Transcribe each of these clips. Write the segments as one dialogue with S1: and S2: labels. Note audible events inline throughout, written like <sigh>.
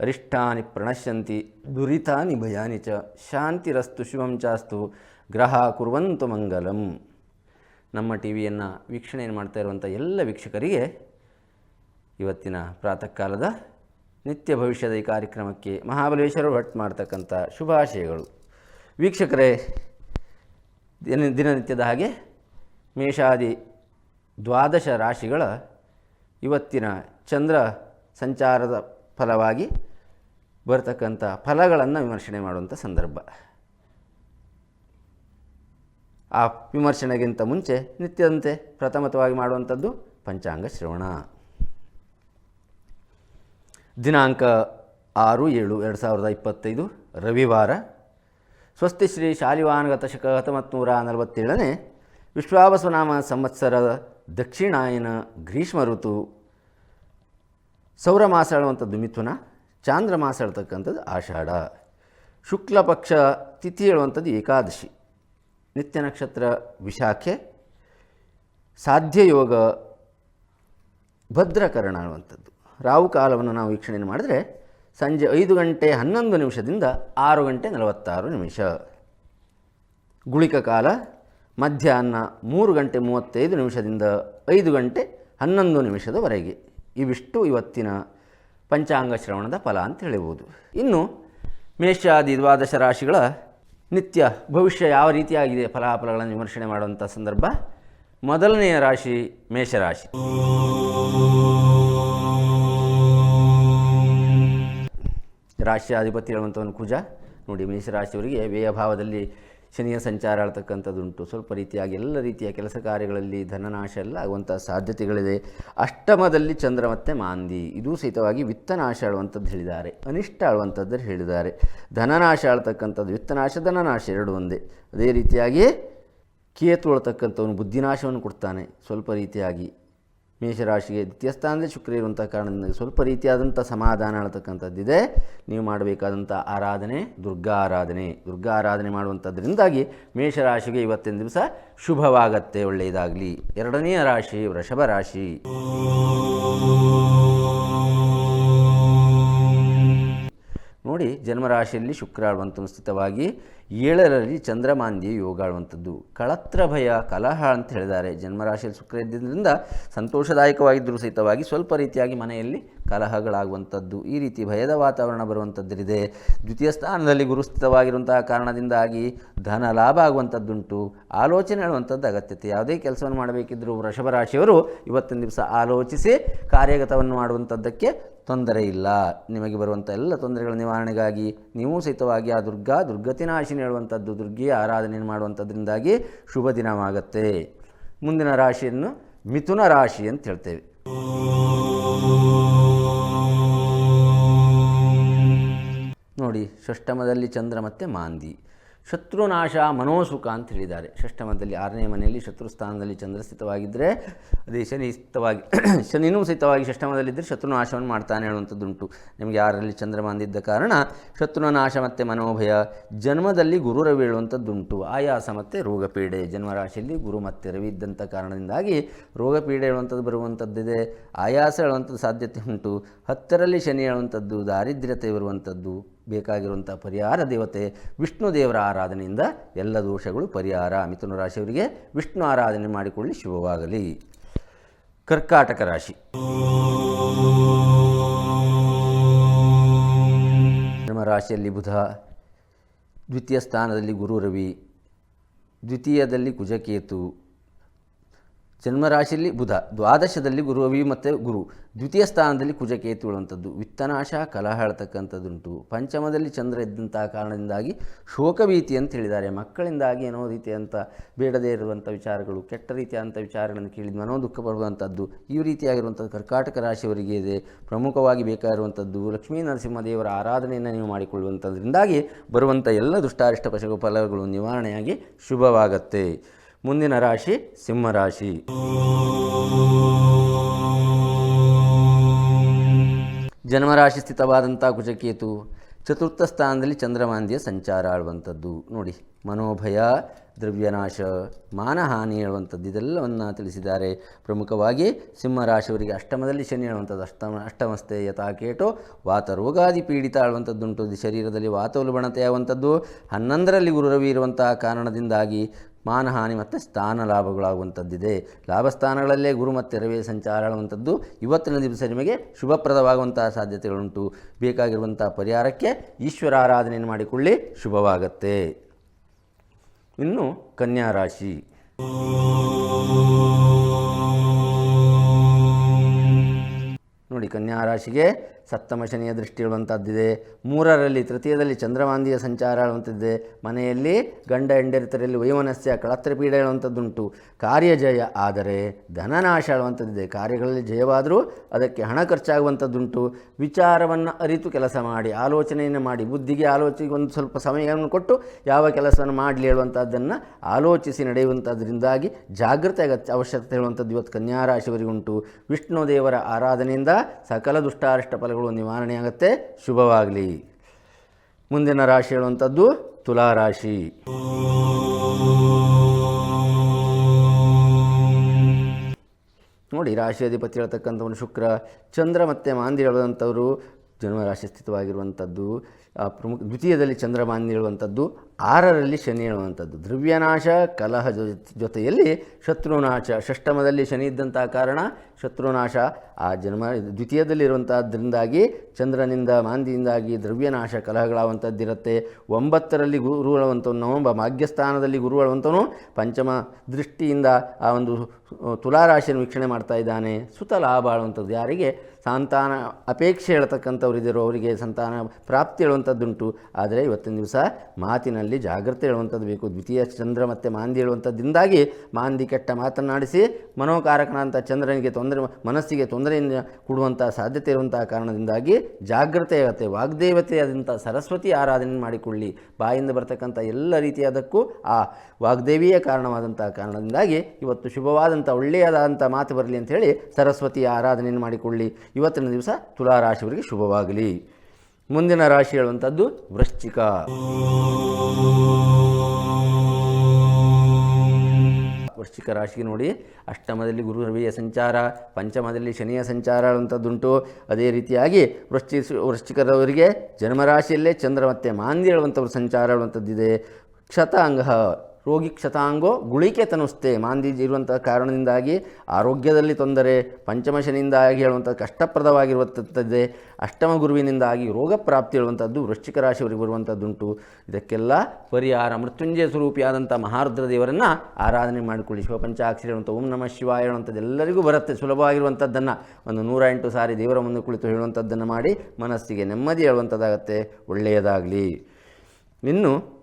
S1: ಅರಿಷ್ಟಾನಿ ಪ್ರಣಶ್ಯಂತಿ, ದುರಿತಾನಿ ಭಯಾನಿ ಚ, ಶಾಂತಿರಸ್ತು ಶುಭಂ ಚಾಸ್ತು, ಗ್ರಹ ಕುರ್ವಂತು ಮಂಗಲಂ. ನಮ್ಮ ಟಿ ವಿಯನ್ನು ವೀಕ್ಷಣೆಯನ್ನು ಮಾಡ್ತಾ ಇರುವಂಥ ಎಲ್ಲ ವೀಕ್ಷಕರಿಗೆ ಇವತ್ತಿನ ಪ್ರಾತಃ ಕಾಲದ ನಿತ್ಯ ಭವಿಷ್ಯದ ಈ ಕಾರ್ಯಕ್ರಮಕ್ಕೆ ಮಹಾಬಲೇಶ್ವರ ಭಟ್ ಮಾಡ್ತಕ್ಕಂಥ ಶುಭಾಶಯಗಳು. ವೀಕ್ಷಕರೇ, ದಿನ ದಿನನಿತ್ಯದ ಹಾಗೆ ಮೇಷಾದಿ ದ್ವಾದಶ ರಾಶಿಗಳ ಇವತ್ತಿನ ಚಂದ್ರ ಸಂಚಾರದ ಫಲವಾಗಿ ಬರತಕ್ಕಂಥ ಫಲಗಳನ್ನು ವಿಮರ್ಶನೆ ಮಾಡುವಂಥ ಸಂದರ್ಭ. ಆ ವಿಮರ್ಶನೆಗಿಂತ ಮುಂಚೆ ನಿತ್ಯದಂತೆ ಪ್ರಥಮತವಾಗಿ ಮಾಡುವಂಥದ್ದು ಪಂಚಾಂಗ ಶ್ರವಣ. ದಿನಾಂಕ ಆರು ಏಳು ಎರಡು ಸಾವಿರದ ಇಪ್ಪತ್ತೈದು ರವಿವಾರ. ಸ್ವಸ್ತಿ ಶ್ರೀ ಶಾಲಿವಾನಗತ ಶಕ ಹತ್ತೊಂಬತ್ತು ನಲವತ್ತೇಳನೇ ವಿಶ್ವಾವಸನಾಮ ಸಂವತ್ಸರ ದಕ್ಷಿಣಾಯನ ಗ್ರೀಷ್ಮ ಋತು ಸೌರ ಮಾಸ ಹೇಳುವಂಥದ್ದು ಮಿಥುನ, ಚಾಂದ್ರ ಮಾಸ ಹೇಳ್ತಕ್ಕಂಥದ್ದು ಆಷಾಢ. ಶುಕ್ಲ ಪಕ್ಷ ತಿಥಿ ಹೇಳುವಂಥದ್ದು ಏಕಾದಶಿ. ನಿತ್ಯ ನಕ್ಷತ್ರ ವಿಶಾಖೆ, ಸಾಧ್ಯ ಯೋಗ, ಭದ್ರಕರಣ ಅನ್ನುವಂಥದ್ದು. ರಾವು ಕಾಲವನ್ನು ನಾವು ವೀಕ್ಷಣೆ ಮಾಡಿದರೆ ಸಂಜೆ ಐದು ಗಂಟೆ ಹನ್ನೊಂದು ನಿಮಿಷದಿಂದ ಆರು ಗಂಟೆ ನಲವತ್ತಾರು ನಿಮಿಷ. ಗುಳಿಕ ಕಾಲ ಮಧ್ಯಾಹ್ನ ಮೂರು ಗಂಟೆ ಮೂವತ್ತೈದು ನಿಮಿಷದಿಂದ ಐದು ಗಂಟೆ ಹನ್ನೊಂದು ನಿಮಿಷದವರೆಗೆ. ಇವಿಷ್ಟು ಇವತ್ತಿನ ಪಂಚಾಂಗ ಶ್ರವಣದ ಫಲ ಅಂತ ಹೇಳಬಹುದು. ಇನ್ನು ಮೇಷಾದಿ ದ್ವಾದಶ ರಾಶಿಗಳ ನಿತ್ಯ ಭವಿಷ್ಯ ಯಾವ ರೀತಿಯಾಗಿದೆ ಫಲಾಫಲಗಳನ್ನು ವಿಮರ್ಶನೆ ಮಾಡುವಂಥ ಸಂದರ್ಭ? ಮೊದಲನೆಯ ರಾಶಿ ಮೇಷರಾಶಿ. ಹೇಳುವಂಥ ಹೇಳುವಂಥವನು ಕುಜ. ನೋಡಿ ಮೇಷರಾಶಿಯವರಿಗೆ ವ್ಯಯಭಾವದಲ್ಲಿ ಶನಿಯ ಸಂಚಾರ ಆಳ್ತಕ್ಕಂಥದ್ದುಂಟು ಸ್ವಲ್ಪ ರೀತಿಯಾಗಿ ಎಲ್ಲ ರೀತಿಯ ಕೆಲಸ ಕಾರ್ಯಗಳಲ್ಲಿ ಧನನಾಶ ಎಲ್ಲ ಆಗುವಂಥ ಸಾಧ್ಯತೆಗಳಿದೆ. ಅಷ್ಟಮದಲ್ಲಿ ಚಂದ್ರ ಮತ್ತು ಮಾಂದಿ. ಇದೂ ಸಹಿತವಾಗಿ ವಿತ್ತನಾಶ ಆಳುವಂಥದ್ದು ಹೇಳಿದ್ದಾರೆ. ಅನಿಷ್ಟ ಆಳುವಂಥದ್ದು ಹೇಳಿದ್ದಾರೆ. ಧನನಾಶ ಆಳ್ತಕ್ಕಂಥದ್ದು ವಿತ್ತನಾಶ, ಧನನಾಶ ಎರಡು ಒಂದೇ. ಅದೇ ರೀತಿಯಾಗಿ ಕೇತು ಅಳ್ತಕ್ಕಂಥವನು ಬುದ್ಧಿನಾಶವನ್ನು ಕೊಡ್ತಾನೆ. ಸ್ವಲ್ಪ ರೀತಿಯಾಗಿ ಮೇಷರಾಶಿಗೆ ದ್ವಿತೀಯ ಸ್ಥಾನದಲ್ಲಿ ಶುಕ್ರ ಇರುವಂಥ ಕಾರಣದಿಂದ ಸ್ವಲ್ಪ ರೀತಿಯಾದಂಥ ಸಮಾಧಾನ ಹೇಳ್ತಕ್ಕಂಥದ್ದಿದೆ ನೀವು ಮಾಡಬೇಕಾದಂಥ ಆರಾಧನೆ, ದುರ್ಗಾ ಆರಾಧನೆ. ದುರ್ಗಾ ಆರಾಧನೆ ಮಾಡುವಂಥದ್ರಿಂದಾಗಿ ಮೇಷರಾಶಿಗೆ ಇವತ್ತಿನ ದಿವಸ ಶುಭವಾಗತ್ತೆ, ಒಳ್ಳೆಯದಾಗಲಿ. ಎರಡನೆಯ ರಾಶಿ, ವೃಷಭ ರಾಶಿ. ನೋಡಿ ಜನ್ಮರಾಶಿಯಲ್ಲಿ ಶುಕ್ರ ಆಳುವಂಥ ಸ್ಥಿತವಾಗಿ ಏಳರಲ್ಲಿ ಚಂದ್ರಮಾಂದಿ ಯೋಗ ಆಳುವಂಥದ್ದು ಕಳತ್ರ ಭಯ, ಕಲಹ ಅಂತ ಹೇಳಿದ್ದಾರೆ. ಜನ್ಮರಾಶಿಯಲ್ಲಿ ಶುಕ್ರ ಇದ್ದಿದ್ದರಿಂದ ಸಂತೋಷದಾಯಕವಾಗಿದ್ದರೂ ಸಹಿತವಾಗಿ ಸ್ವಲ್ಪ ರೀತಿಯಾಗಿ ಮನೆಯಲ್ಲಿ ಕಲಹಗಳಾಗುವಂಥದ್ದು ಈ ರೀತಿ ಭಯದ ವಾತಾವರಣ ಬರುವಂಥದ್ದಿದೆ ದ್ವಿತೀಯ ಸ್ಥಾನದಲ್ಲಿ ಗುರುಸ್ಥಿತವಾಗಿರುವಂತಹ ಕಾರಣದಿಂದಾಗಿ ಧನ ಲಾಭ ಆಗುವಂಥದ್ದುಂಟು ಆಲೋಚನೆ ಹೇಳುವಂಥದ್ದು ಅಗತ್ಯತೆ. ಯಾವುದೇ ಕೆಲಸವನ್ನು ಮಾಡಬೇಕಿದ್ದರೂ ವೃಷಭ ರಾಶಿಯವರು ಇವತ್ತಿನ ದಿವಸ ಆಲೋಚಿಸಿ ಕಾರ್ಯಗತವನ್ನು ಮಾಡುವಂಥದ್ದಕ್ಕೆ ತೊಂದರೆ ಇಲ್ಲ. ನಿಮಗೆ ಬರುವಂಥ ಎಲ್ಲ ತೊಂದರೆಗಳ ನಿವಾರಣೆಗಾಗಿ ನೀವು ಸಹಿತವಾಗಿ ಆ ದುರ್ಗಾ ದುರ್ಗತಿನಾಶಿನಿ ಹೇಳುವಂಥದ್ದು, ದುರ್ಗೆಯ ಆರಾಧನೆಯನ್ನು ಮಾಡುವಂಥದ್ರಿಂದಾಗಿ ಶುಭ ದಿನವಾಗತ್ತೆ. ಮುಂದಿನ ರಾಶಿಯನ್ನು ಮಿಥುನ ರಾಶಿ ಅಂತ ಹೇಳ್ತೇವೆ. ನೋಡಿ ಷಷ್ಟಮದಲ್ಲಿ ಚಂದ್ರ ಮತ್ತು ಮಾಂದಿ. ಶತ್ರುನಾಶ ಮನೋಸುಖ ಅಂತ ಹೇಳಿದ್ದಾರೆ. ಷಷ್ಠಮದಲ್ಲಿ ಆರನೇ ಮನೆಯಲ್ಲಿ ಶತ್ರು ಸ್ಥಾನದಲ್ಲಿ ಚಂದ್ರ ಸ್ಥಿತವಾಗಿದ್ದರೆ ಅದೇ ಶನಿ ಸ್ಥಿತವಾಗಿ, <coughs> ಶನಿನೂ ಸಹಿತವಾಗಿ ಷಷ್ಠಮದಲ್ಲಿದ್ದರೆ ಶತ್ರುನಾಶವನ್ನು ಮಾಡ್ತಾನೆ ಹೇಳುವಂಥದ್ದುಂಟು. ನಿಮಗೆ ಯಾರಲ್ಲಿ ಚಂದ್ರಮಾಂದಿದ್ದ ಕಾರಣ ಶತ್ರುನಾಶ ಮತ್ತು ಮನೋಭಯ ಜನ್ಮದಲ್ಲಿ ಗುರು ರವಿ ಹೇಳುವಂಥದ್ದುಂಟು. ಆಯಾಸ ಮತ್ತು ರೋಗಪೀಡೆ. ಜನ್ಮರಾಶಿಯಲ್ಲಿ ಗುರು ಮತ್ತೆ ರವಿ ಇದ್ದಂಥ ಕಾರಣದಿಂದಾಗಿ ರೋಗಪೀಡೆ ಹೇಳುವಂಥದ್ದು ಬರುವಂಥದ್ದಿದೆ. ಆಯಾಸ ಹೇಳುವಂಥದ್ದು ಸಾಧ್ಯತೆ ಉಂಟು. ಹತ್ತರಲ್ಲಿ ಶನಿ ಹೇಳುವಂಥದ್ದು, ದಾರಿದ್ರ್ಯತೆ ಬರುವಂಥದ್ದು. ಬೇಕಾಗಿರುವಂಥ ಪರಿಹಾರ ದೇವತೆ ವಿಷ್ಣು ದೇವರ ಆರಾಧನೆಯಿಂದ ಎಲ್ಲ ದೋಷಗಳು ಪರಿಹಾರ. ಮಿಥುನ ರಾಶಿಯವರಿಗೆ ವಿಷ್ಣು ಆರಾಧನೆ ಮಾಡಿಕೊಳ್ಳಿ, ಶುಭವಾಗಲಿ. ಕರ್ಕಾಟಕ ರಾಶಿ. ನಮ್ಮ ರಾಶಿಯಲ್ಲಿ ಬುಧ, ದ್ವಿತೀಯ ಸ್ಥಾನದಲ್ಲಿ ಗುರು ರವಿ, ದ್ವಿತೀಯದಲ್ಲಿ ಕುಜಕೇತು ಜನ್ಮರಾಶಿಯಲ್ಲಿ ಬುಧ, ದ್ವಾದಶದಲ್ಲಿ ಗುರು ರವಿ ಮತ್ತು ಗುರು. ದ್ವಿತೀಯ ಸ್ಥಾನದಲ್ಲಿ ಕುಜಕೇತು ಇಳುವಂಥದ್ದು ವಿತ್ತನಾಶ, ಕಲಹ ಹೇಳ್ತಕ್ಕಂಥದ್ದುಂಟು ಪಂಚಮದಲ್ಲಿ ಚಂದ್ರ ಇದ್ದಂತಹ ಕಾರಣದಿಂದಾಗಿ ಶೋಕಭೀತಿ ಅಂತ ಹೇಳಿದ್ದಾರೆ. ಮಕ್ಕಳಿಂದಾಗಿ ಏನೋ ರೀತಿಯಂಥ ಬೇಡದೇ ಇರುವಂಥ ವಿಚಾರಗಳು, ಕೆಟ್ಟ ರೀತಿಯಾದಂಥ ವಿಚಾರಗಳನ್ನು ಕೇಳಿದ ಮನೋ ದುಃಖ ಬರುವಂಥದ್ದು ಈ ರೀತಿಯಾಗಿರುವಂಥದ್ದು ಕರ್ಕಾಟಕ ರಾಶಿಯವರಿಗೆ ಇದೆ. ಪ್ರಮುಖವಾಗಿ ಬೇಕಾಗಿರುವಂಥದ್ದು ಲಕ್ಷ್ಮೀ ನರಸಿಂಹದೇವರ ಆರಾಧನೆಯನ್ನು ನೀವು ಮಾಡಿಕೊಳ್ಳುವಂಥದ್ರಿಂದಾಗಿ ಬರುವಂಥ ಎಲ್ಲ ದುಷ್ಟಾರಿಷ್ಟ ಪಶು ಫಲಗಳು ನಿವಾರಣೆಯಾಗಿ ಶುಭವಾಗತ್ತೆ. ಮುಂದಿನ ರಾಶಿ ಸಿಂಹರಾಶಿ ಜನ್ಮರಾಶಿ ಸ್ಥಿತವಾದಂಥ ಕುಜಕೇತು, ಚತುರ್ಥ ಸ್ಥಾನದಲ್ಲಿ ಚಂದ್ರಮಾಂದ್ಯ ಸಂಚಾರ ಆಳುವಂಥದ್ದು. ನೋಡಿ, ಮನೋಭಯ, ದ್ರವ್ಯನಾಶ, ಮಾನಹಾನಿ ಹೇಳುವಂಥದ್ದು ಇದೆಲ್ಲವನ್ನು ತಿಳಿಸಿದ್ದಾರೆ. ಪ್ರಮುಖವಾಗಿ ಸಿಂಹರಾಶಿಯವರಿಗೆ ಅಷ್ಟಮದಲ್ಲಿ ಶನಿ ಹೇಳುವಂಥದ್ದು ಅಷ್ಟಮ, ಅಷ್ಟಮಸ್ಥೆ ಯಥಾಕೇಟು, ವಾತ ರೋಗಾದಿ ಪೀಡಿತ ಆಳುವಂಥದ್ದುಂಟು. ಶರೀರದಲ್ಲಿ ಶರೀರದಲ್ಲಿ ವಾತೋಲ್ಬಣತೆಯಾಗುವಂಥದ್ದು. ಹನ್ನೊಂದರಲ್ಲಿ ಗುರುರವಿ ಇರುವಂತಹ ಕಾರಣದಿಂದಾಗಿ ಮಾನಹಾನಿ ಮತ್ತು ಸ್ಥಾನ ಲಾಭಗಳಾಗುವಂಥದ್ದಿದೆ. ಲಾಭಸ್ಥಾನಗಳಲ್ಲೇ ಗುರು ಮತ್ತು ರವಿ ಸಂಚಾರ ಆಗುವಂಥದ್ದು ಇವತ್ತಿನ ದಿವಸ ನಿಮಗೆ ಶುಭಪ್ರದವಾಗುವಂತಹ ಸಾಧ್ಯತೆಗಳುಂಟು. ಬೇಕಾಗಿರುವಂಥ ಪರಿಹಾರಕ್ಕೆ ಈಶ್ವರ ಆರಾಧನೆಯನ್ನು ಮಾಡಿಕೊಳ್ಳಿ. ಶುಭವಾಗತ್ತೆ. ಇನ್ನು ಕನ್ಯಾ ರಾಶಿ. ನೋಡಿ ಕನ್ಯಾ ರಾಶಿಗೆ ಸಪ್ತಮ ಶನಿಯ ದೃಷ್ಟಿ ಇರುವಂಥದ್ದಿದೆ ಮೂರರಲ್ಲಿ ತೃತೀಯದಲ್ಲಿ ಚಂದ್ರವಾಂದಿಯ ಸಂಚಾರ ಹೇಳುವಂಥದ್ದಿದೆ ಮನೆಯಲ್ಲಿ ಗಂಡ ಹೆಂಡರಿತರಲ್ಲಿ ವೈಮನಸ್ಯ ಕಳತ್ರಪೀಡ ಹೇಳುವಂಥದ್ದುಂಟು ಕಾರ್ಯಜಯ ಆದರೆ ಧನನಾಶ ಹೇಳುವಂಥದ್ದಿದೆ ಕಾರ್ಯಗಳಲ್ಲಿ ಜಯವಾದರೂ ಅದಕ್ಕೆ ಹಣ ಖರ್ಚಾಗುವಂಥದ್ದುಂಟು ವಿಚಾರವನ್ನು ಅರಿತು ಕೆಲಸ ಮಾಡಿ, ಆಲೋಚನೆಯನ್ನು ಮಾಡಿ, ಬುದ್ಧಿಗೆ ಆಲೋಚನೆಗೆ ಒಂದು ಸ್ವಲ್ಪ ಸಮಯವನ್ನು ಕೊಟ್ಟು ಯಾವ ಕೆಲಸವನ್ನು ಮಾಡಲಿ ಹೇಳುವಂಥದ್ದನ್ನು ಆಲೋಚಿಸಿ ನಡೆಯುವಂಥದ್ರಿಂದಾಗಿ ಜಾಗೃತಿ ಅಗತ್ಯ ಅವಶ್ಯಕತೆ ಹೇಳುವಂಥದ್ದು ಇವತ್ತು ಕನ್ಯಾರಾಶಿವರಿಗುಂಟು ವಿಷ್ಣು ದೇವರ ಆರಾಧನೆಯಿಂದ ಸಕಲ ದುಷ್ಟಾರಿಷ್ಟ ಫಲಗಳು ನಿವಾರಣೆಯಾಗುತ್ತೆ ಶುಭವಾಗಲಿ. ಮುಂದಿನ ರಾಶಿ ಹೇಳುವಂಥದ್ದು ತುಲಾರಾಶಿ ನೋಡಿ, ರಾಶಿ ಅಧಿಪತಿ ಹೇಳ್ತಕ್ಕಂಥವನು ಶುಕ್ರ, ಚಂದ್ರ ಮತ್ತು ಮಾಂದಿ ಹೇಳುವಂಥವರು ಜನ್ಮರಾಶಿ ಸ್ಥಿತವಾಗಿರುವಂಥದ್ದು ಪ್ರಮುಖ ದ್ವಿತೀಯದಲ್ಲಿ ಚಂದ್ರ ಮಾಂದಿ ಹೇಳುವಂಥದ್ದು ಆರರಲ್ಲಿ ಶನಿ ಹೇಳುವಂಥದ್ದು ದ್ರವ್ಯನಾಶ ಕಲಹ ಜೊತೆಯಲ್ಲಿ ಶತ್ರುನಾಶ. ಷಷ್ಟಮದಲ್ಲಿ ಶನಿ ಇದ್ದಂಥ ಕಾರಣ ಶತ್ರುನಾಶ. ಆ ಜನ್ಮ ದ್ವಿತೀಯದಲ್ಲಿರುವಂಥದ್ರಿಂದಾಗಿ ಚಂದ್ರನಿಂದ, ಮಾಂದಿಯಿಂದಾಗಿ ದ್ರವ್ಯನಾಶ ಕಲಹಗಳಾಗುವಂಥದ್ದಿರುತ್ತೆ ಒಂಬತ್ತರಲ್ಲಿ ಗುರು ಹೇಳುವಂಥವ್ನು ನವಂಬ ಭಾಗ್ಯಸ್ಥಾನದಲ್ಲಿ ಗುರು ಪಂಚಮ ದೃಷ್ಟಿಯಿಂದ ಆ ಒಂದು ತುಲಾರಾಶಿಯನ್ನು ವೀಕ್ಷಣೆ ಮಾಡ್ತಾ ಇದ್ದಾನೆ. ಸುತ ಲಾಭ ಆಳುವಂಥದ್ದು. ಯಾರಿಗೆ? ಸಂತಾನ ಅಪೇಕ್ಷೆ ಹೇಳ್ತಕ್ಕಂಥವ್ರು ಇದ್ದರು ಅವರಿಗೆ ಸಂತಾನ ಪ್ರಾಪ್ತಿ ಹೇಳುವಂಥದ್ದುಂಟು. ಆದರೆ ಇವತ್ತಿನ ದಿವಸ ಮಾತಿನಲ್ಲಿ ಜಾಗ್ರತೆ ಹೇಳುವಂಥದ್ದು ಬೇಕು. ದ್ವಿತೀಯ ಚಂದ್ರ ಮತ್ತು ಮಾಂದಿ ಹೇಳುವಂಥದ್ದಿಂದಾಗಿ ಮಾಂದಿ ಕೆಟ್ಟ ಮಾತನಾಡಿಸಿ ಮನೋಕಾರಕನಂಥ ಚಂದ್ರನಿಗೆ ತೊಂದರೆ, ಮನಸ್ಸಿಗೆ ತೊಂದರೆಯಿಂದ ಕೊಡುವಂಥ ಸಾಧ್ಯತೆ ಇರುವಂತಹ ಕಾರಣದಿಂದಾಗಿ ಜಾಗ್ರತೆ ಆಗುತ್ತೆ. ವಾಗ್ದೇವತೆಯಾದಂಥ ಸರಸ್ವತಿ ಆರಾಧನೆ ಮಾಡಿಕೊಳ್ಳಿ. ಬಾಯಿಂದ ಬರತಕ್ಕಂಥ ಎಲ್ಲ ರೀತಿಯಾದಕ್ಕೂ ಆ ವಾಗ್ದೇವಿಯೇ ಕಾರಣವಾದಂಥ ಕಾರಣದಿಂದಾಗಿ ಇವತ್ತು ಶುಭವಾದಂಥ, ಒಳ್ಳೆಯದಾದಂಥ ಮಾತು ಬರಲಿ ಅಂತ ಹೇಳಿ ಸರಸ್ವತಿಯ ಆರಾಧನೆಯನ್ನು ಮಾಡಿಕೊಳ್ಳಿ. ಇವತ್ತಿನ ದಿವಸ ತುಲಾರಾಶಿಯವರಿಗೆ ಶುಭವಾಗಲಿ. ಮುಂದಿನ ರಾಶಿ ಹೇಳುವಂಥದ್ದು ವೃಶ್ಚಿಕ. ವೃಶ್ಚಿಕ ರಾಶಿಗೆ ನೋಡಿ, ಅಷ್ಟಮದಲ್ಲಿ ಗುರು ರವಿಯ ಸಂಚಾರ, ಪಂಚಮದಲ್ಲಿ ಶನಿಯ ಸಂಚಾರ ಹೇಳುವಂಥದ್ದುಂಟು ಅದೇ ರೀತಿಯಾಗಿ ವೃಶ್ಚಿ ವೃಶ್ಚಿಕರವರಿಗೆ ಜನ್ಮರಾಶಿಯಲ್ಲೇ ಚಂದ್ರ ಮತ್ತೆ ಮಾಂದಿ ಹೇಳುವಂಥವ್ರು ಸಂಚಾರ ಹೇಳುವಂಥದ್ದಿದೆ. ಕ್ಷತಾಂಗ ರೋಗಿ ಕ್ಷತಾಂಗೋ ಗುಳಿಕೆ ತನುಸ್ತೆ. ಮಾಂದಿ ಇರುವಂಥ ಕಾರಣದಿಂದಾಗಿ ಆರೋಗ್ಯದಲ್ಲಿ ತೊಂದರೆ ಪಂಚಮಶನಿಂದಾಗಿ ಹೇಳುವಂಥ ಕಷ್ಟಪ್ರದವಾಗಿರುವಂಥದ್ದೇ, ಅಷ್ಟಮ ಗುರುವಿನಿಂದಾಗಿ ರೋಗ ಪ್ರಾಪ್ತಿ ಹೇಳುವಂಥದ್ದು ವೃಶ್ಚಿಕ ರಾಶಿಯವರಿಗೆ ಬರುವಂಥದ್ದುಂಟು. ಇದಕ್ಕೆಲ್ಲ ಪರಿಹಾರ ಮೃತ್ಯುಂಜಯ ಸ್ವರೂಪಿಯಾದಂಥ ಮಹಾರುದ್ರ ದೇವರನ್ನು ಆರಾಧನೆ ಮಾಡಿಕೊಳ್ಳಿ. ಶಿವಪಂಚಾಕ್ಷರಿ ಹೇಳುವಂಥ ಓಂ ನಮಃ ಶಿವ ಹೇಳುವಂಥದ್ದು ಎಲ್ಲರಿಗೂ ಬರುತ್ತೆ. ಸುಲಭವಾಗಿರುವಂಥದ್ದನ್ನು ಒಂದು ನೂರ ಎಂಟು ಸಾರಿ ದೇವರ ಮುಂದೆ ಕುಳಿತು ಹೇಳುವಂಥದ್ದನ್ನು ಮಾಡಿ ಮನಸ್ಸಿಗೆ ನೆಮ್ಮದಿ ಹೇಳುವಂಥದ್ದಾಗತ್ತೆ. ಒಳ್ಳೆಯದಾಗಲಿ. ಇನ್ನು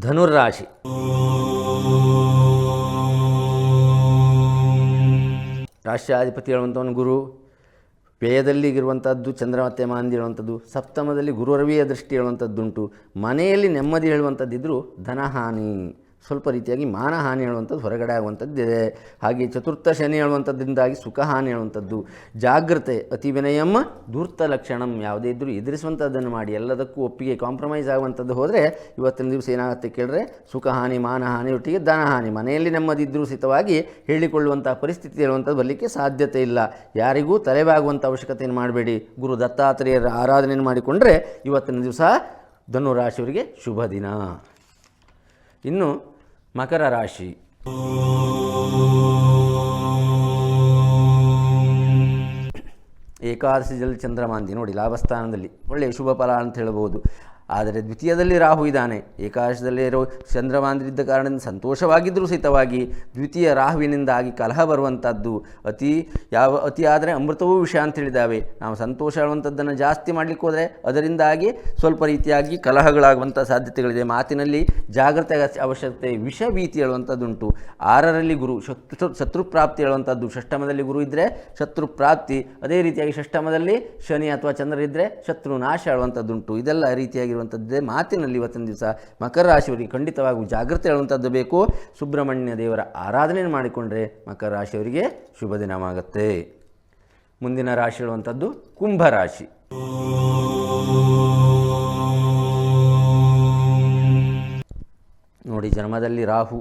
S1: ಧನುರ್ರಾಶಿ. ರಾಷ್ಟ್ರಾಧಿಪತಿ ಹೇಳುವಂಥವನು ಗುರು. ವ್ಯಯದಲ್ಲಿ ಇರುವಂಥದ್ದು ಚಂದ್ರ ಮತ್ತು ಮಾಂದಿ ಹೇಳುವಂಥದ್ದು ಸಪ್ತಮದಲ್ಲಿ ಗುರುರವಿಯ ದೃಷ್ಟಿ ಹೇಳುವಂಥದ್ದುಂಟು ಮನೆಯಲ್ಲಿ ನೆಮ್ಮದಿ ಹೇಳುವಂಥದ್ದಿದ್ದರೂ ಧನಹಾನಿ. ಸ್ವಲ್ಪ ರೀತಿಯಾಗಿ ಮಾನ ಹಾನಿ ಹೇಳುವಂಥದ್ದು ಹೊರಗಡೆ ಆಗುವಂಥದ್ದಿದೆ. ಹಾಗೆ ಚತುರ್ಥ ಶನಿ ಹೇಳುವಂಥದ್ದರಿಂದಾಗಿ ಸುಖ ಹಾನಿ ಹೇಳುವಂಥದ್ದು. ಜಾಗ್ರತೆ, ಅತಿ ವಿನಯಮ್ಮ ಧೂರ್ತ ಲಕ್ಷಣಂ ಯಾವುದೇ ಇದ್ದರೂ ಎದುರಿಸುವಂಥದ್ದನ್ನು ಮಾಡಿ, ಎಲ್ಲದಕ್ಕೂ ಒಪ್ಪಿಗೆ, ಕಾಂಪ್ರಮೈಸ್ ಆಗುವಂಥದ್ದು ಹೋದರೆ ಇವತ್ತಿನ ದಿವಸ ಏನಾಗುತ್ತೆ ಕೇಳಿದ್ರೆ ಸುಖ ಹಾನಿ, ಮಾನ ಹಾನಿ, ಒಟ್ಟಿಗೆ ಧನಹಾನಿ ಮನೆಯಲ್ಲಿ ನೆಮ್ಮದಿದ್ದರೂ ಸಿತವಾಗಿ ಹೇಳಿಕೊಳ್ಳುವಂಥ ಪರಿಸ್ಥಿತಿ ಹೇಳುವಂಥದ್ದು ಬರಲಿಕ್ಕೆ ಸಾಧ್ಯತೆ ಇಲ್ಲ. ಯಾರಿಗೂ ತಲೆಬಾಗುವಂಥ ಅವಶ್ಯಕತೆಯನ್ನು ಮಾಡಬೇಡಿ. ಗುರು ದತ್ತಾತ್ರೇಯರ ಆರಾಧನೆಯನ್ನು ಮಾಡಿಕೊಂಡ್ರೆ ಇವತ್ತಿನ ದಿವಸ ಧನುರಾಶಿಯವರಿಗೆ ಶುಭ ದಿನ. ಇನ್ನು ಮಕರ ರಾಶಿ. ಏಕಾದಶಿಯಲ್ಲಿ ಚಂದ್ರಮಾಂದಿ ನೋಡಿ ಲಾಭಸ್ಥಾನದಲ್ಲಿ ಒಳ್ಳೆಯ ಶುಭ ಫಲ ಅಂತ ಹೇಳ್ಬೋದು. ಆದರೆ ದ್ವಿತೀಯದಲ್ಲಿ ರಾಹು ಇದ್ದಾನೆ. ಏಕಾದಶದಲ್ಲಿ ಇರೋ ಚಂದ್ರಮಾಂದ್ರಿದ್ದ ಕಾರಣದಿಂದ ಸಂತೋಷವಾಗಿದ್ದರೂ ಸಹಿತವಾಗಿ ದ್ವಿತೀಯ ರಾಹುವಿನಿಂದಾಗಿ ಕಲಹ ಬರುವಂಥದ್ದು ಅತಿ ಯಾವ ಅತಿ ಆದರೆ ಅಮೃತವೂ ವಿಷಯ ಅಂತ ಹೇಳಿದ್ದಾವೆ. ನಾವು ಸಂತೋಷ ಹೇಳುವಂಥದ್ದನ್ನು ಜಾಸ್ತಿ ಮಾಡಲಿಕ್ಕೆ ಹೋದರೆ ಅದರಿಂದಾಗಿ ಸ್ವಲ್ಪ ರೀತಿಯಾಗಿ ಕಲಹಗಳಾಗುವಂಥ ಸಾಧ್ಯತೆಗಳಿದೆ. ಮಾತಿನಲ್ಲಿ ಜಾಗ್ರತೆ ಅವಶ್ಯಕತೆ, ವಿಷ ಭೀತಿ ಹೇಳುವಂಥದ್ದುಂಟು ಆರರಲ್ಲಿ ಗುರು, ಶತ್ರು ಪ್ರಾಪ್ತಿ ಹೇಳುವಂಥದ್ದು ಷಷ್ಟಮದಲ್ಲಿ ಗುರು ಇದ್ದರೆ ಶತ್ರು ಪ್ರಾಪ್ತಿ, ಅದೇ ರೀತಿಯಾಗಿ ಷಷ್ಟಮದಲ್ಲಿ ಶನಿ ಅಥವಾ ಚಂದ್ರ ಇದ್ದರೆ ಶತ್ರು ನಾಶ ಹೇಳುವಂಥದ್ದುಂಟು ಇದೆಲ್ಲ ರೀತಿಯಾಗಿರುವಂಥದ್ದೇ ಮಾತಿನಲ್ಲಿ ಇವತ್ತಿನ ದಿವಸ ಮಕರ ರಾಶಿಯವರಿಗೆ ಖಂಡಿತವಾಗಿ ಜಾಗ್ರತೆ ಹೇಳುವಂಥದ್ದು ಬೇಕು. ಸುಬ್ರಹ್ಮಣ್ಯ ದೇವರ ಆರಾಧನೆ ಮಾಡಿಕೊಂಡ್ರೆ ಮಕರ ರಾಶಿಯವರಿಗೆ ಶುಭ ದಿನವಾಗುತ್ತೆ. ಮುಂದಿನ ರಾಶಿ ಹೇಳುವಂಥದ್ದು ಕುಂಭರಾಶಿ ನೋಡಿ, ಜನ್ಮದಲ್ಲಿ ರಾಹು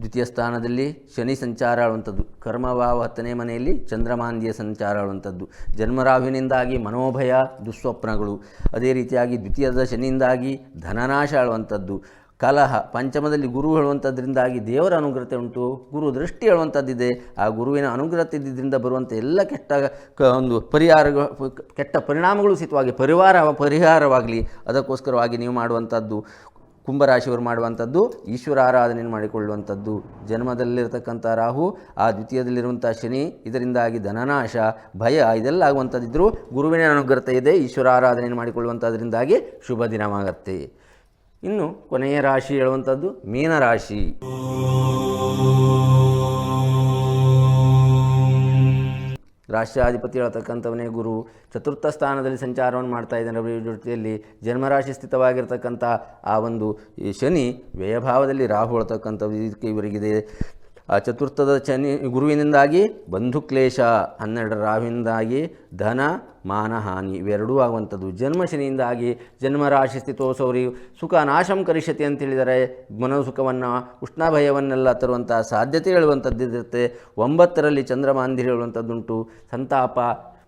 S1: ದ್ವಿತೀಯ ಸ್ಥಾನದಲ್ಲಿ ಶನಿ ಸಂಚಾರ ಆಳುವಂಥದ್ದು ಕರ್ಮಭಾವ ಹತ್ತನೇ ಮನೆಯಲ್ಲಿ ಚಂದ್ರಮಾಂದಿಯ ಸಂಚಾರ ಆಳುವಂಥದ್ದು ಜನ್ಮರಾಹುವಿನಿಂದಾಗಿ ಮನೋಭಯ, ದುಸ್ವಪ್ನಗಳು. ಅದೇ ರೀತಿಯಾಗಿ ದ್ವಿತೀಯದ ಶನಿಯಿಂದಾಗಿ ಧನನಾಶ ಆಳುವಂಥದ್ದು. ಕಲಹ, ಪಂಚಮದಲ್ಲಿ ಗುರು ಹೇಳುವಂಥದ್ರಿಂದಾಗಿ ದೇವರ ಅನುಗ್ರತೆ ಉಂಟು. ಗುರು ದೃಷ್ಟಿ ಹೇಳುವಂಥದ್ದಿದೆ. ಆ ಗುರುವಿನ ಅನುಗ್ರತೆ ಇದ್ದಿದ್ದರಿಂದ ಬರುವಂಥ ಎಲ್ಲ ಕೆಟ್ಟ ಕ, ಒಂದು ಪರಿಹಾರ, ಕೆಟ್ಟ ಪರಿಣಾಮಗಳು ಸಹಿತವಾಗಿ ಪರಿವಾರ, ಪರಿಹಾರವಾಗಲಿ. ಅದಕ್ಕೋಸ್ಕರವಾಗಿ ನೀವು ಮಾಡುವಂಥದ್ದು. ಕುಂಭರಾಶಿಯವರು ಮಾಡುವಂಥದ್ದು, ಈಶ್ವರ ಆರಾಧನೆಯನ್ನು ಮಾಡಿಕೊಳ್ಳುವಂಥದ್ದು. ಜನ್ಮದಲ್ಲಿರತಕ್ಕಂಥ ರಾಹು, ಆ ದ್ವಿತೀಯದಲ್ಲಿರುವಂಥ ಶನಿ, ಇದರಿಂದಾಗಿ ಧನನಾಶ, ಭಯ ಇದೆಲ್ಲ ಆಗುವಂಥದ್ದಿದ್ದರೂ ಗುರುವಿನ ಅನುಗ್ರಹತೆ ಇದೆ, ಈಶ್ವರ ಆರಾಧನೆಯನ್ನು ಮಾಡಿಕೊಳ್ಳುವಂಥದ್ರಿಂದಾಗಿ ಶುಭ ದಿನವಾಗತ್ತೆ. ಇನ್ನು ಕೊನೆಯ ರಾಶಿ ಹೇಳುವಂಥದ್ದು, ಮೀನರಾಶಿ. ರಾಷ್ಟ್ರಾಧಿಪತಿ ಹೇಳ್ತಕ್ಕಂಥವನೇ ಗುರು. ಚತುರ್ಥ ಸ್ಥಾನದಲ್ಲಿ ಸಂಚಾರವನ್ನು ಮಾಡ್ತಾ ಇದ್ದಾನೆ ಜೊತೆಯಲ್ಲಿ. ಜನ್ಮರಾಶಿ ಸ್ಥಿತವಾಗಿರ್ತಕ್ಕಂಥ ಆ ಒಂದು ಶನಿ, ವ್ಯಯಭಾವದಲ್ಲಿ ರಾಹು ಹೇಳ್ತಕ್ಕಂಥದ್ದು ಇದಕ್ಕೆ ಇವರಿಗಿದೆ. ಚತುರ್ಥದ ಚನಿ ಗುರುವಿನಿಂದಾಗಿ ಬಂಧುಕ್ಲೇಶ ಹನ್ನೆರಡರ ರಾಹುವಿನಿಂದಾಗಿ, ಧನ ಮಾನಹಾನಿ ಇವೆರಡೂ ಆಗುವಂಥದ್ದು. ಜನ್ಮ ಶನಿಯಿಂದಾಗಿ ಜನ್ಮರಾಶಿ ಸ್ಥಿತೋಸೌರಿ ಸುಖ ನಾಶಂ ಕರಿಷ್ಯತಿ ಅಂತ ಹೇಳಿದರೆ, ಮನೋಸುಖವನ್ನು, ಉಷ್ಣಭಯವನ್ನೆಲ್ಲ ತರುವಂಥ ಸಾಧ್ಯತೆ ಹೇಳುವಂಥದ್ದಿರುತ್ತೆ ಒಂಬತ್ತರಲ್ಲಿ ಚಂದ್ರಮಾಂದಿರಿ ಹೇಳುವಂಥದ್ದುಂಟು. ಸಂತಾಪ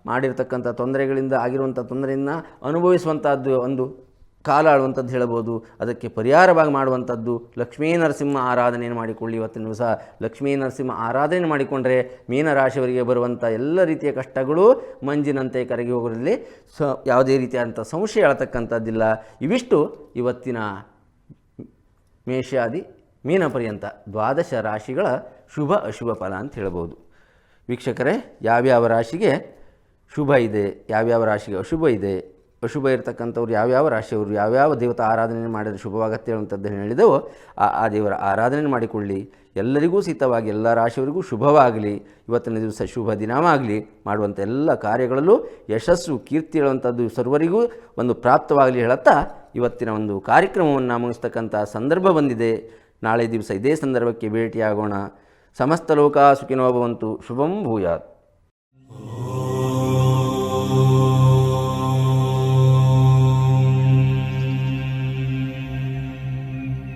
S1: ಮಾಡಿರ್ತಕ್ಕಂಥ ತೊಂದರೆಗಳಿಂದ ಆಗಿರುವಂಥ ತೊಂದರೆಯನ್ನು ಅನುಭವಿಸುವಂಥದ್ದು ಒಂದು ಕಾಲ ಆಳುವಂಥದ್ದು ಹೇಳ್ಬೋದು, ಅದಕ್ಕೆ ಪರಿಹಾರವಾಗಿ ಮಾಡುವಂಥದ್ದು ಲಕ್ಷ್ಮೀ ನರಸಿಂಹ ಆರಾಧನೆಯನ್ನು ಮಾಡಿಕೊಳ್ಳಿ. ಇವತ್ತಿನ ದಿವಸ ಲಕ್ಷ್ಮೀ ನರಸಿಂಹ ಆರಾಧನೆ ಮಾಡಿಕೊಂಡ್ರೆ ಮೀನರಾಶಿಯವರಿಗೆ ಬರುವಂಥ ಎಲ್ಲ ರೀತಿಯ ಕಷ್ಟಗಳು ಮಂಜಿನಂತೆ ಕರಗಿ ಹೋಗೋದ್ರಲ್ಲಿ ಸ ಯಾವುದೇ ರೀತಿಯಾದಂಥ ಸಂಶಯ ಹೇಳ್ತಕ್ಕಂಥದ್ದಿಲ್ಲ ಇವಿಷ್ಟು ಇವತ್ತಿನ ಮೇಷಾದಿ ಮೀನ ಪರ್ಯಂತ ದ್ವಾದಶ ರಾಶಿಗಳ ಶುಭ ಅಶುಭ ಫಲ ಅಂತ ಹೇಳ್ಬೋದು. ವೀಕ್ಷಕರೇ, ಯಾವ್ಯಾವ ರಾಶಿಗೆ ಶುಭ ಇದೆ, ಯಾವ್ಯಾವ ರಾಶಿಗೆ ಅಶುಭ ಇದೆ ಅಶುಭ ಇರತಕ್ಕಂಥವ್ರು ಯಾವ್ಯಾವ ರಾಶಿಯವರು, ಯಾವ್ಯಾವ ದೇವತಾ ಆರಾಧನೆ ಮಾಡಿದರೆ ಶುಭವಾಗತ್ತೆ ಹೇಳುವಂಥದ್ದನ್ನು ಹೇಳಿದೆವು, ಆ ಆ ದೇವರ ಆರಾಧನೆ ಮಾಡಿಕೊಳ್ಳಿ. ಎಲ್ಲರಿಗೂ ಸಹಿತವಾಗಿ ಎಲ್ಲ ರಾಶಿಯವರಿಗೂ ಶುಭವಾಗಲಿ. ಇವತ್ತಿನ ದಿವಸ ಶುಭ ದಿನವಾಗಲಿ. ಮಾಡುವಂಥ ಎಲ್ಲ ಕಾರ್ಯಗಳಲ್ಲೂ ಯಶಸ್ಸು, ಕೀರ್ತಿ ಹೇಳುವಂಥದ್ದು ಸರ್ವರಿಗೂ ಒಂದು ಪ್ರಾಪ್ತವಾಗಲಿ ಹೇಳುತ್ತಾ, ಇವತ್ತಿನ ಒಂದು ಕಾರ್ಯಕ್ರಮವನ್ನು ಮುಗಿಸ್ತಕ್ಕಂಥ ಸಂದರ್ಭ ಬಂದಿದೆ. ನಾಳೆ ದಿವಸ ಇದೇ ಸಂದರ್ಭಕ್ಕೆ ಭೇಟಿಯಾಗೋಣ. ಸಮಸ್ತ ಲೋಕ ಸುಖಿನೋ ಭವಂತು. ಶುಭಂ ಭೂಯಾತ್.